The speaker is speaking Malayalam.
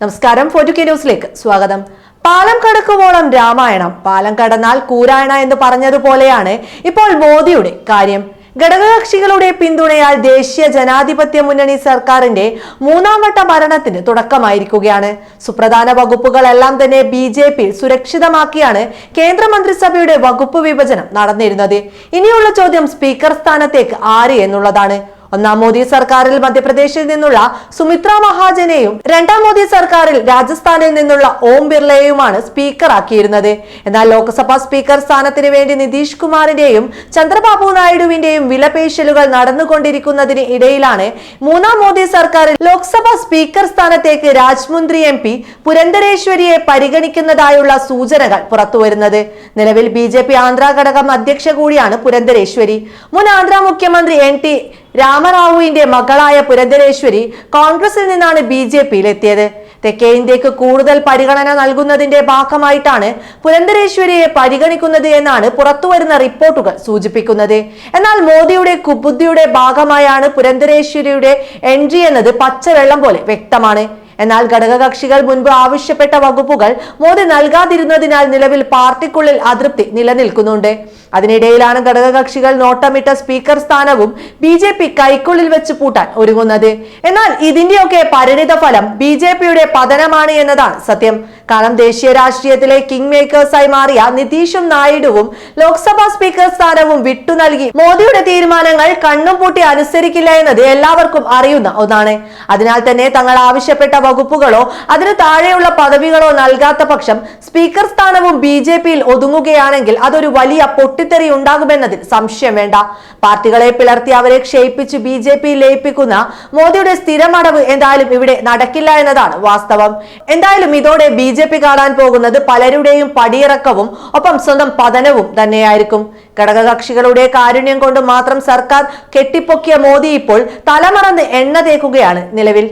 നമസ്കാരം ഫോർട്ടു കെ ന്യൂസിലേക്ക് സ്വാഗതം. പാലം കടക്കുവോളം രാമായണം പാലം കടന്നാൽ കൂരായണ എന്ന് പറഞ്ഞതുപോലെയാണ് ഇപ്പോൾ മോദിയുടെ കാര്യം. ഘടകകക്ഷികളുടെ പിന്തുണയാൽ ദേശീയ ജനാധിപത്യ മുന്നണി സർക്കാരിന്റെ മൂന്നാം വട്ട ഭരണത്തിന് തുടക്കമായിരിക്കുകയാണ്. സുപ്രധാന വകുപ്പുകളെല്ലാം തന്നെ ബി ജെ പി സുരക്ഷിതമാക്കിയാണ് കേന്ദ്രമന്ത്രിസഭയുടെ വകുപ്പ് വിഭജനം നടന്നിരുന്നത്. ഇനിയുള്ള ചോദ്യം സ്പീക്കർ സ്ഥാനത്തേക്ക് ആര് എന്നുള്ളതാണ്. ഒന്നാം മോദി സർക്കാരിൽ മധ്യപ്രദേശിൽ നിന്നുള്ള സുമിത്ര മഹാജനെയും രണ്ടാം മോദി സർക്കാരിൽ രാജസ്ഥാനിൽ നിന്നുള്ള ഓം ബിർളയെയുമാണ് സ്പീക്കറാക്കിയിരുന്നത്. എന്നാൽ ലോക്സഭാ സ്പീക്കർ സ്ഥാനത്തിന് വേണ്ടി നിതീഷ് കുമാറിന്റെയും ചന്ദ്രബാബു നായിഡുവിന്റെയും വിലപേശലുകൾ നടന്നുകൊണ്ടിരിക്കുന്നതിന് ഇടയിലാണ് മൂന്നാം മോദി സർക്കാരിൽ ലോക്സഭാ സ്പീക്കർ സ്ഥാനത്തേക്ക് രാജ്മുന്ദ്രി എം പി പുരന്ദരേശ്വരിയെ പരിഗണിക്കുന്നതായുള്ള സൂചനകൾ പുറത്തുവരുന്നത്. നിലവിൽ ബി ജെ പി ആന്ധ്ര ഘടകം അധ്യക്ഷ കൂടിയാണ് പുരന്തരേശ്വരി മുൻ ആന്ധ്ര മുഖ്യമന്ത്രി എൻ ടി രാമറാവുവിന്റെ മകളായ പുരന്ദരേശ്വരി കോൺഗ്രസിൽ നിന്നാണ് ബി ജെ പിയിൽ എത്തിയത് തെക്കേ ഇന്ത്യയ്ക്ക് കൂടുതൽ പരിഗണന നൽകുന്നതിന്റെ ഭാഗമായിട്ടാണ് പുരന്ദരേശ്വരിയെ പരിഗണിക്കുന്നത് എന്നാണ് പുറത്തുവരുന്ന റിപ്പോർട്ടുകൾ സൂചിപ്പിക്കുന്നത്. എന്നാൽ മോദിയുടെ കുബുദ്ധിയുടെ ഭാഗമായാണ് പുരന്ദരേശ്വരിയുടെ എൻട്രി എന്നത് പച്ചവെള്ളം പോലെ വ്യക്തമാണ്. എന്നാൽ ഘടകകക്ഷികൾ മുൻപ് ആവശ്യപ്പെട്ട വകുപ്പുകൾ മോദി നൽകാതിരുന്നതിനാൽ നിലവിൽ പാർട്ടിക്കുള്ളിൽ അതൃപ്തി നിലനിൽക്കുന്നുണ്ട്. അതിനിടയിലാണ് ഘടകകക്ഷികൾ നോട്ടമിട്ട സ്പീക്കർ സ്ഥാനവും ബി ജെ പി കൈക്കുള്ളിൽ വെച്ച് പൂട്ടാൻ ഒരുങ്ങുന്നത്. എന്നാൽ ഇതിന്റെയൊക്കെ പരിണിത ഫലം ബി ജെ പിയുടെ പതനമാണ് എന്നതാണ് സത്യം. കാരണം ദേശീയ രാഷ്ട്രീയത്തിലെ കിങ് മേക്കേഴ്സായി മാറിയ നിതീഷും നായിഡുവും ലോക്സഭാ സ്പീക്കർ സ്ഥാനവും വിട്ടു നൽകി. മോദിയുടെ തീരുമാനങ്ങൾ കണ്ണും പൂട്ടി അനുസരിക്കില്ല എന്നത് എല്ലാവർക്കും അറിയുന്ന ഒന്നാണ്. അതിനാൽ തന്നെ തങ്ങൾ ആവശ്യപ്പെട്ട വകുപ്പുകളോ അതിന് താഴെയുള്ള പദവികളോ നൽകാത്ത പക്ഷം സ്പീക്കർ സ്ഥാനവും ബി ജെ പിയിൽ ഒതുങ്ങുകയാണെങ്കിൽ അതൊരു വലിയ പൊട്ടിത്തെറി ഉണ്ടാകുമെന്നതിൽ സംശയം വേണ്ട. പാർട്ടികളെ പിളർത്തി അവരെ ക്ഷയിപ്പിച്ച് ബി ജെ പി ലയിപ്പിക്കുന്ന മോദിയുടെ സ്ഥിരമടവ് എന്തായാലും ഇവിടെ നടക്കില്ല എന്നതാണ് വാസ്തവം. എന്തായാലും ഇതോടെ ബി ജെ പി കാണാൻ പോകുന്നത് പലരുടെയും പടിയിറക്കവും ഒപ്പം സ്വന്തം പതനവും തന്നെയായിരിക്കും. ഘടകകക്ഷികളുടെ കാരുണ്യം കൊണ്ട് മാത്രം സർക്കാർ കെട്ടിപ്പൊക്കിയ മോദി ഇപ്പോൾ തലമറന്ന് എണ്ണ തേക്കുകയാണ് നിലവിൽ.